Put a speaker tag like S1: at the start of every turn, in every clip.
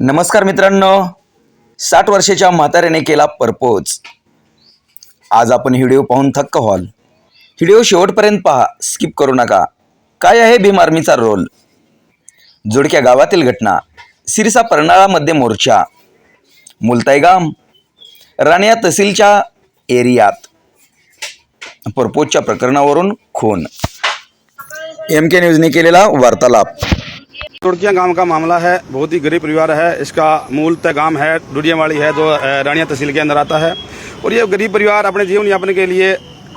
S1: नमस्कार मित्रांनो. साठ वर्षाच्या म्हाताऱ्याने केला परपोज. आज आपण व्हिडिओ पाहून थक्क व्हाल. व्हिडिओ शेवटपर्यंत पहा स्किप करू नका. काय आहे भीम आर्मीचा रोल? जोडक्या गावातील घटना. सिरसा पर्नाळामध्ये मोर्चा. मुलताई गाम. राणिया तहसीलच्या एरियात. परपोजच्या प्रकरणावरून खून. एम के न्यूजने केलेला वार्तालाप.
S2: तुर्किया गाँव का मामला है, बहुत ही गरीब परिवार है, इसका मूल तय गाँव है, डुडियावाड़ी है, जो रानिया तहसील के अंदर आता है। और ये गरीब परिवार अपने जीवन यापन के लिए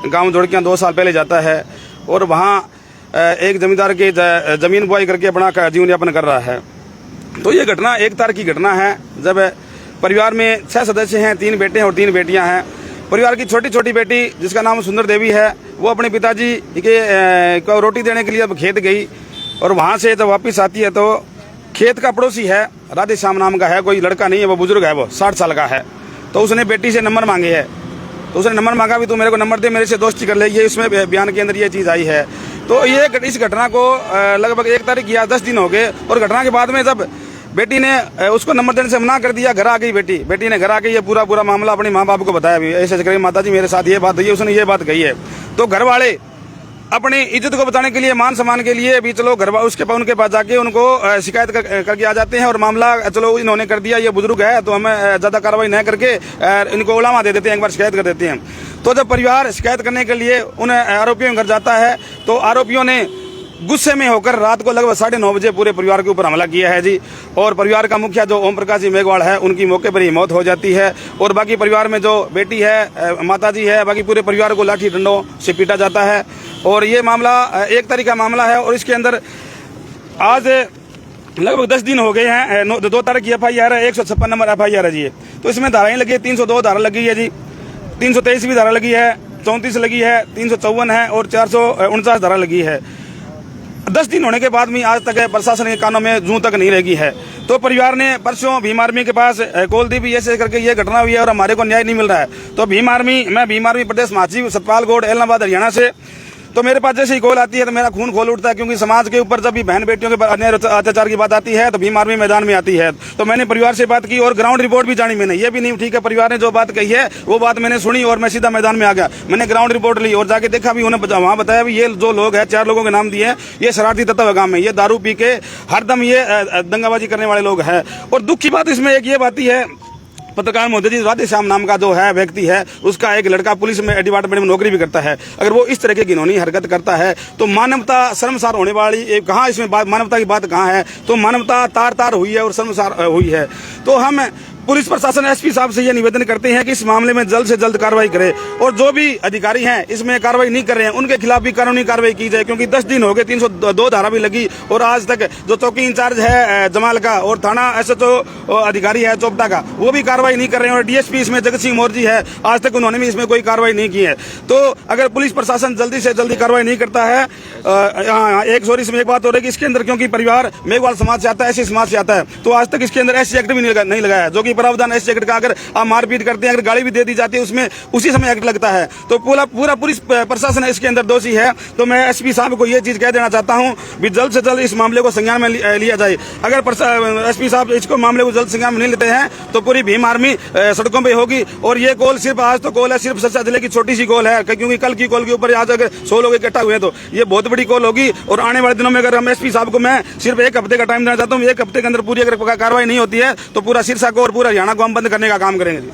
S2: गाँव जोड़कियाँ दो साल पहले जाता है और वहाँ एक जमींदार की ज़मीन बुआई करके अपना जीवन यापन कर रहा है। तो ये घटना एक तार की घटना है, जब परिवार में छः सदस्य हैं, तीन बेटे हैं और तीन बेटियाँ हैं। परिवार की छोटी छोटी बेटी, जिसका नाम सुंदर देवी है, वो अपने पिताजी के को रोटी देने के लिए अब खेत गई। और वहाँ से जब वापस आती है तो खेत का पड़ोसी है, राधे श्याम नाम का है, कोई लड़का नहीं है, वो बुज़ुर्ग है, वो साठ साल का है। तो उसने बेटी से नंबर मांगे है। तो उसने नंबर मांगा भी, तू मेरे को नंबर दे, मेरे से दोस्ती कर ले, ये इसमें बयान के अंदर ये चीज़ आई है। तो ये इस घटना को लगभग एक तारीख या दस दिन हो गए, और घटना के बाद में जब बेटी ने उसको नंबर देने से मना कर दिया, घर आ गई बेटी। बेटी ने घर आके ये पूरा पूरा मामला अपने माँ बाप को बताया भी ऐसे ऐसे माता जी मेरे साथ ये बात हुई उसने ये बात कही है। तो घर वाले अपनी इज़्ज़त को बचाने के लिए मान सम्मान के लिए भी चलो घर उसके पास उनके पास जाके उनको शिकायत कर, करके आ जाते हैं और मामला चलो इन्होंने कर दिया ये बुज़ुर्ग है तो हमें ज़्यादा कार्रवाई न करके इनको उलामा दे देते हैं एक बार शिकायत कर देते हैं। तो जब परिवार शिकायत करने के लिए उन आरोपियों के घर जाता है तो आरोपियों ने गुस्से में होकर रात को लगभग साढ़े नौ बजे पूरे परिवार के ऊपर हमला किया है जी। और परिवार का मुखिया जो ओम प्रकाश जी मेघवाल है, उनकी मौके पर ही मौत हो जाती है। और बाकी परिवार में जो बेटी है माता जी है, बाकी पूरे परिवार को लाठी डंडों से पीटा जाता है। और ये मामला एक तारीख का मामला है और इसके अंदर आज लगभग दस दिन हो गए हैं दो तारीख की एफ़ आई आर है, एक सौ छप्पन नंबर एफ़ आई आर है जी तो इसमें धाराएँ लगी तीन सौ दो धारा लगी है जी। तीन सौ तेईस भी धारा लगी है, चौंतीस लगी है, तीन सौ चौवन है और चार सौ उनचास धारा लगी है। दस दिन होने के बाद भी आज तक प्रशासन के कानों में जू तक नहीं रहेगी है। तो परिवार ने परसों भीम आर्मी के पास कॉल दी भी, ऐसे करके ये घटना हुई है और हमारे को न्याय नहीं मिल रहा है। तो भीम आर्मी, मैं भीम आर्मी प्रदेश महाचिव सतपाल गोड़, एलनाबाद, हरियाणा से तो मेरे पास जैसे ही कॉल आती है तो मेरा खून खोल उठता है, क्योंकि समाज के ऊपर जब भी बहन बेटियों के अत्याचार की बात आती है तो भीम आर्मी मैदान में आती है। तो मैंने परिवार से बात की और ग्राउंड रिपोर्ट भी जानी मैंने। ये भी नहीं, ठीक है, परिवार ने जो बात कही है, वो बात मैंने सुनी और मैं सीधा मैदान में आ गया। मैंने ग्राउंड रिपोर्ट ली और जाके देखा भी उन्हें वहाँ बताया भी ये जो लोग है, चार लोगों के नाम दिए ये शरारती तत्व गाँव में, ये दारू पी के हरदम ये दंगाबाजी करने वाले लोग हैं। और दुख की बात इसमें एक ये बात है पत्रकार महोदय जी, राधे श्याम नाम का जो है व्यक्ति है, उसका एक लड़का पुलिस में डिपार्टमेंट में नौकरी भी करता है। अगर वो इस तरह की घिनौनी हरकत करता है तो मानवता शर्मसार होने वाली कहाँ इसमें बात, मानवता की बात कहाँ है? तो मानवता तार तार हुई है और शर्मसार हुई है। तो हम पुलिस प्रशासन एसपी साहब से ये निवेदन करते हैं कि इस मामले में जल्द से जल्द कार्रवाई करे और जो भी अधिकारी हैं, इसमें कार्रवाई नहीं कर रहे हैं, उनके खिलाफ भी कानूनी कार्रवाई की जाए, क्योंकि दस दिन हो गए, तीन सौ दो धारा भी लगी और आज तक जो चौकी इंचार्ज है जमाल का और थाना एसएचओ अधिकारी है चोपटा का, वो भी कार्रवाई नहीं कर रहे हैं और डीएसपी इसमें जगत सिंह मोर्जी है, आज तक उन्होंने भी इसमें कोई कार्रवाई नहीं की है। तो अगर पुलिस प्रशासन जल्दी से जल्दी कार्रवाई नहीं करता है एक सॉरी इसमें एक बात हो रही है कि इसके अंदर क्योंकि परिवार मेघवाल समाज से आता है, ऐसी समाज से आता है तो आज तक इसके अंदर ऐसी एक्ट भी नहीं लगाया, जो कि प्रावधान ऐसे एक्ट का। अगर आप मारपीट करते हैं, अगर गाड़ी भी दे दी जाती है, उसमें उसी समय एक्ट लगता है। तो पूरा पूरा पुलिस प्रशासन इसके अंदर दोषी है। तो मैं एसपी साहब को ये चीज़ कह देना चाहता हूँ भी जल्द से जल्द इस मामले को संज्ञान में लिया जाए। अगर एसपी साहब इसको मामले को जल्द संज्ञान में नहीं लेते हैं तो पूरी भीम आर्मी सड़कों पे होगी। और ये कॉल सिर्फ़ आज तो कॉल है, सिर्फ़ सच्चा ज़िले की छोटी सी कॉल है क्योंकि कल की कॉल के ऊपर आज अगर सौ लोग इकट्ठा हुए तो ये बहुत बड़ी कॉल होगी। और आने वाले दिनों में अगर हम एसपी साहब को मैं सिर्फ़ एक हफ़्ते का टाइम देना चाहता हूँ, एक हफ़्ते के अंदर पूरी अगर कार्रवाई नहीं होती है तो पूरा सिरसा को और पूरा हरियाणा को हम बंद करने का काम करेंगे